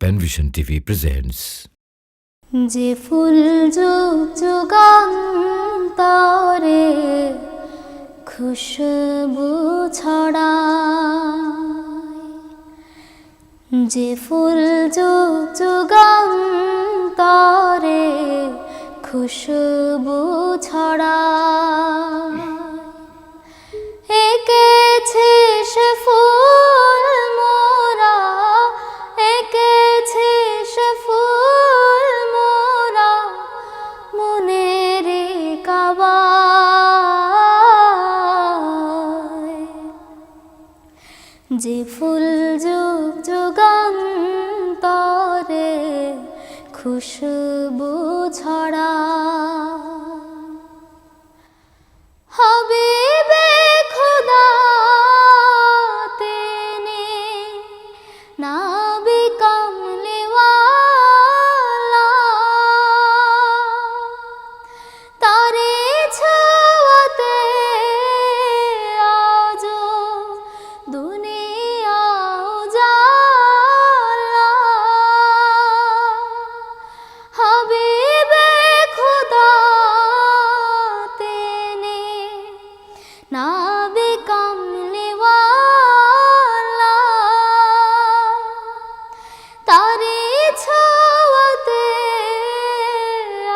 Panvision TV presents যে ফুল যুগ যুগান্তরে খুশবু ছড়ায়। যে ফুল যুগ যুগান্তরে খুশবু ছড়ায়। যে ফুল যুগ যুগান্তরে খুশবু ছড়া। হাবিবে নাবে কামলিওয়ালা। তারে ছোঁয়াতে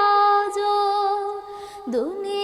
আজো দুনিয়া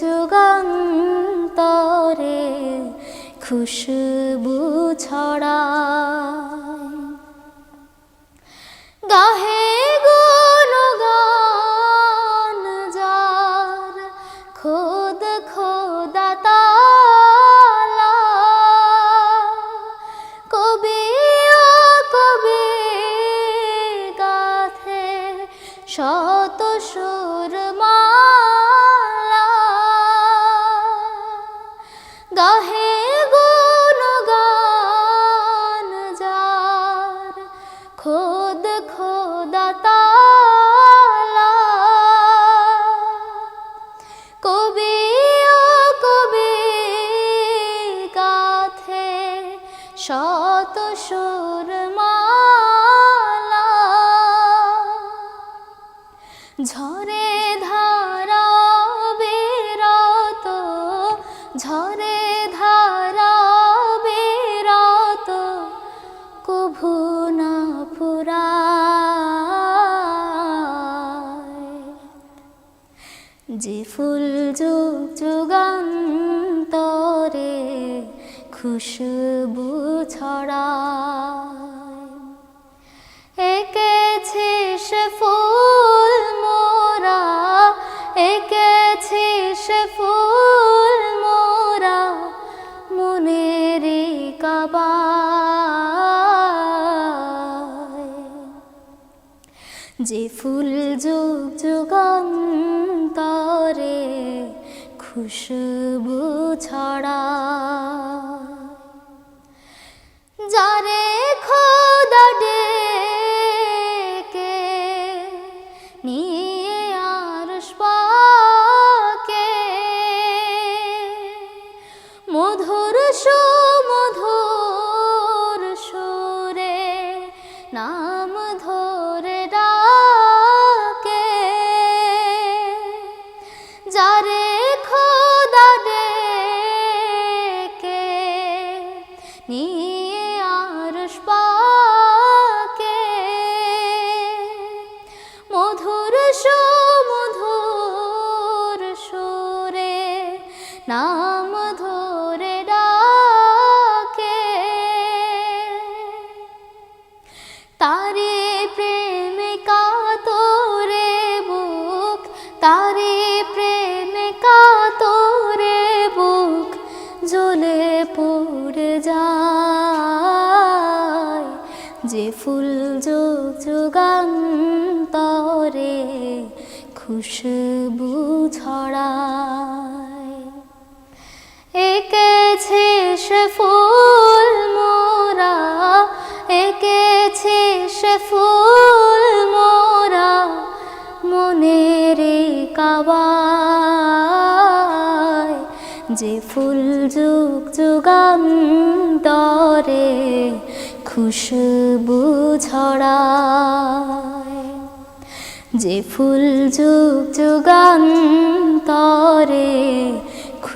খুশবু ছড়ায়। গাহে গুণগান যার খোদ খোদা তালা। কবি ও কবি গাথে শত সুর মালা। গাহে শত সুর ঝরে ধারা বেরত ঝরে ধারা যে ফুল যুগ যুগান্তরে খুশবু ছড়ায়। এঁকেছে সে ফুল মোরা এঁকেছে সে ফুল মোরা মনের যে ফুল যুগ যুগান্তরে খুশবু ছড়া নিয়ে আরশ পাকে। মধুর সুমধুর সুরে নাম ধরে ডাকে। যারে খোদা ডেকে নিয়ে নাম ধরে ডাকে। তারে প্রেমে কাতরে বুক, তারে প্রেম কাতরে বুক, জ্বলে পড়ে যায়। যে ফুল যোগ যোগান্তরে খুশবু ছড়া এঁকেছে সে ফুল মোরা, এঁকেছে সে ফুল মোরা মনের কাবায়। যে ফুল যুগ যুগান্তরে খুশবু ছড়ায়। যে ফুল যুগ যুগান্তরে